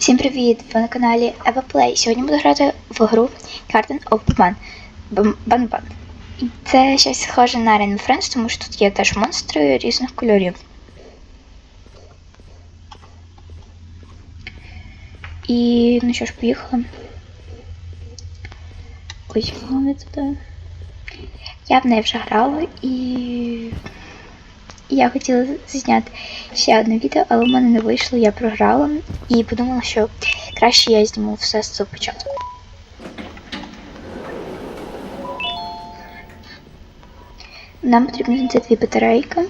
Всім привіт! Ви на каналі Eva Play. Сьогодні буду грати в гру Garden of Ban Ban. І це щось схоже на Rainbow Friends, тому що тут є теж монстри різних кольорів. І ну що ж, поїхали. Ой, ну туди. Я в неї вже грала і я хотіла зняти ще одне відео, але в мене не вийшло, я програла і подумала, що краще я зніму все з цього початку. Нам потрібно знайти дві батарейки.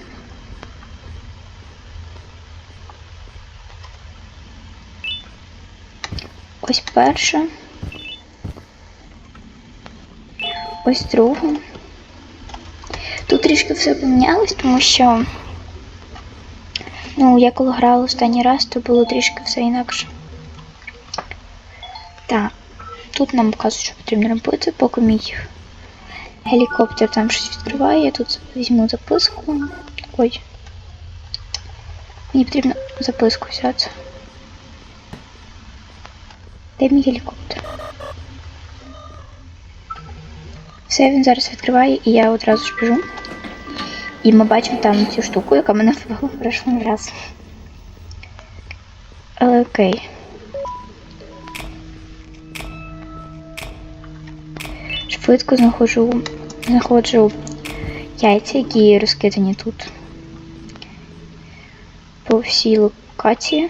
Ось перша. Ось друга. Тут трішки все помінялось, тому що ну, я коли грала останній раз, то було трішки все інакше. Так, тут нам показують, що потрібно робити, поки мій гелікоптер там щось відкриває, я тут візьму записку. Ой. Мені потрібно записку взяти. Де мій гелікоптер? Все, він зараз відкриває, і я одразу ж біжу. І ми бачимо там цю штуку, яка мене вбила в прошлий раз. Але окей. Швидко знаходжу, знаходжу яйця, які розкидані тут. По всій локації.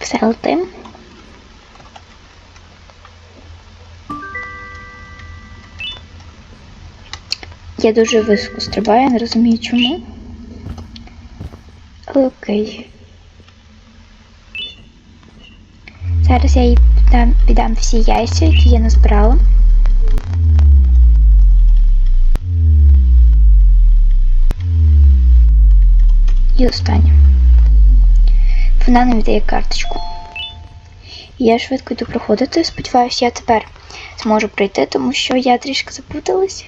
Все летим. Я дуже високо стрибаю, не розумію чому. Але окей. Зараз я їй віддам, віддам всі яйця, які я назбирала. І останнє. Вона нам віддає карточку. Я швидко йду проходити. Сподіваюся, я тепер зможу пройти, тому що я трішки запуталась.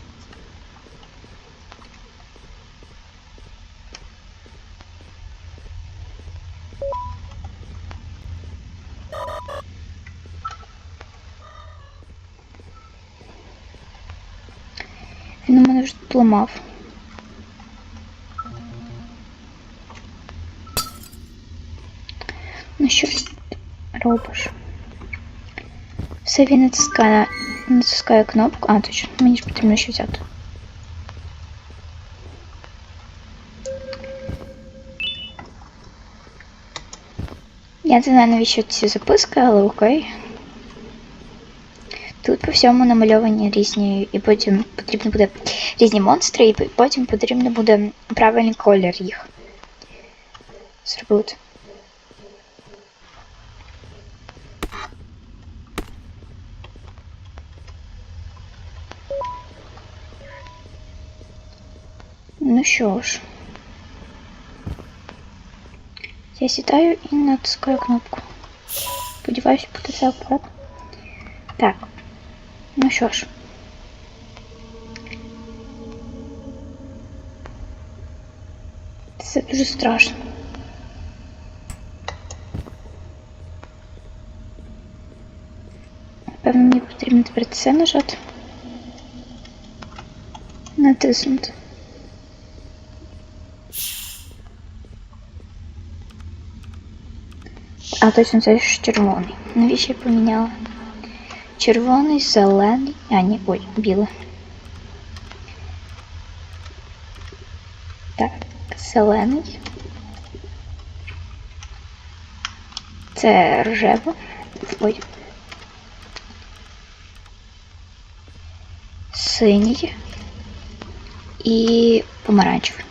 Він у мене вже тут ламав. Що ти робиш? Все він натискає, натискає кнопку. А, точно, мені ж потрібно ще взяти. Я не знаю, навіщо ці записки, але окей. Тут по всьому намальовані різні, і потім потрібно буде різні монстри, і потім потрібно буде правильний колір їх зробити. Ну що ж, я сідаю і натискаю кнопку. Сподіваюся, буде все акуратно. Так, ну що ж. Це дуже страшно. Напевно, мені потрібно тепер це нажати. Натиснути. А точно це ж червоний. Навіщо я поміняла? Червоний, зелений. А, ні, ой, білий. Так, зелений. Це рожево. Ой. Синій і помаранчевий.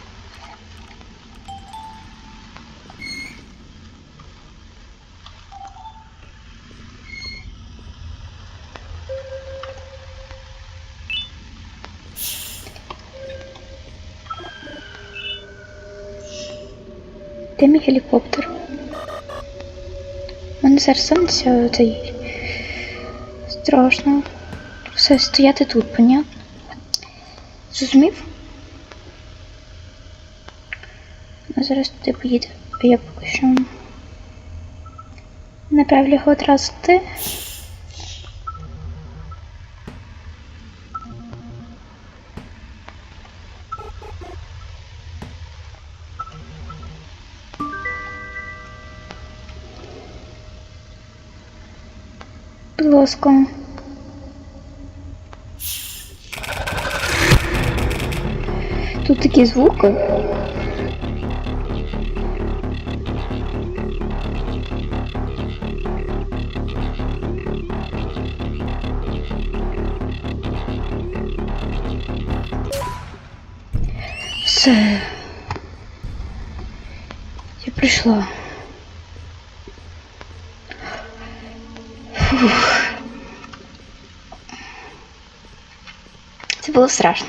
Де мій гелікоптер? У мене зараз сонце цей. Страшно. Все, стояти тут, понятно? Зрозумів? Ну, зараз туди поїде, а я поки що направлю його одразу туди. Будь ласка. Тут такі звуки. Все. Я прийшла. Це було страшно.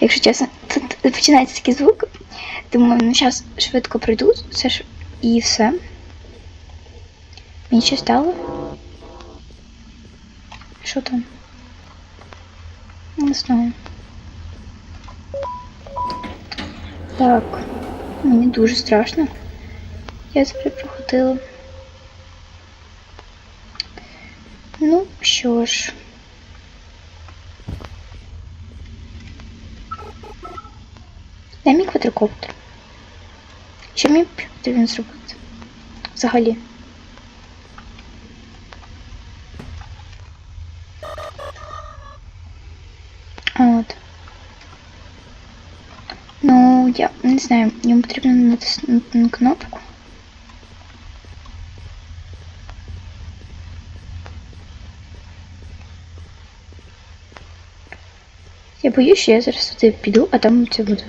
Якщо чесно, тут починається такий звук. Думаю, ну зараз швидко пройду, все ж і все. Мені щось стало? Що там? Не знаю. Так, мені дуже страшно. Я це проходила. Ну, що ж. квадрокоптер. Що мені потрібно зробити? Взагалі. От. Ну, я не знаю, йому потрібно натиснути на кнопку. Я боюсь, що я зараз туди піду, а там це буде.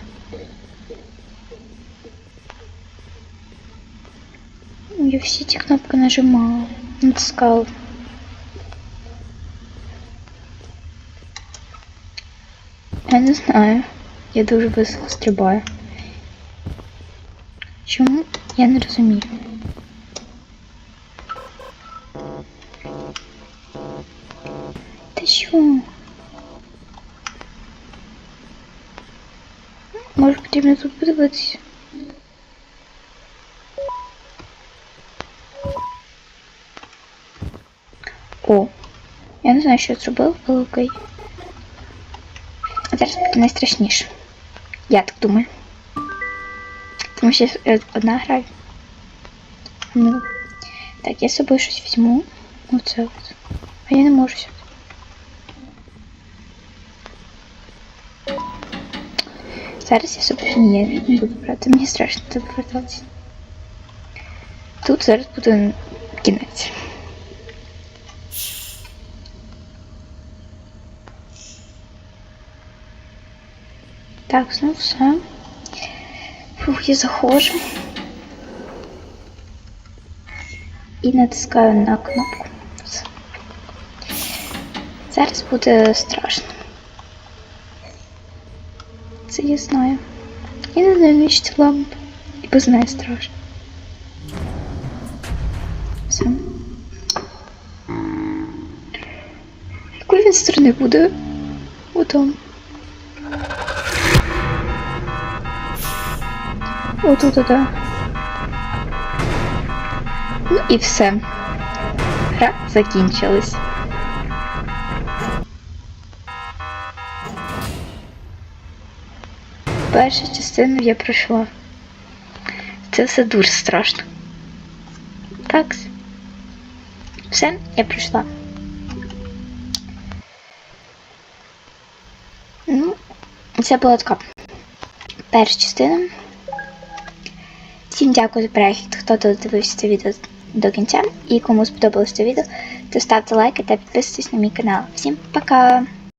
Я всі ці кнопки нажимала, натискала. Я не знаю. Я дуже високо стрибаю. Чому? Я не розумію. Та що? Може потрібно тут подивитися? О, я не знаю, що зробив, але окей. А зараз буде найстрашніше. Я так думаю. Тому що я одна граю. Ну. Так, я з собою щось візьму. Оце от. А я не можу сюди. Зараз я собі ні, не буду брати. Мені страшно тут повертатися. Тут зараз буде кінець. Так, ну все. Фух, я заходжу. І натискаю на кнопку. Зараз буде страшно. Це я знаю. Я не навіщо ця лампа. І без неї страшно. Все. Якої він сторони буде? Отам. Отут, да. Ну і все. Гра закінчилась. Першу частину я пройшла. Це все дуже страшно. Так. Все, я пройшла. Ну, це була така перша частина. Всім дякую за перегляд, хто додивився це відео до кінця. І кому сподобалось це відео, то ставте лайки та підписуйтесь на мій канал. Всім пока!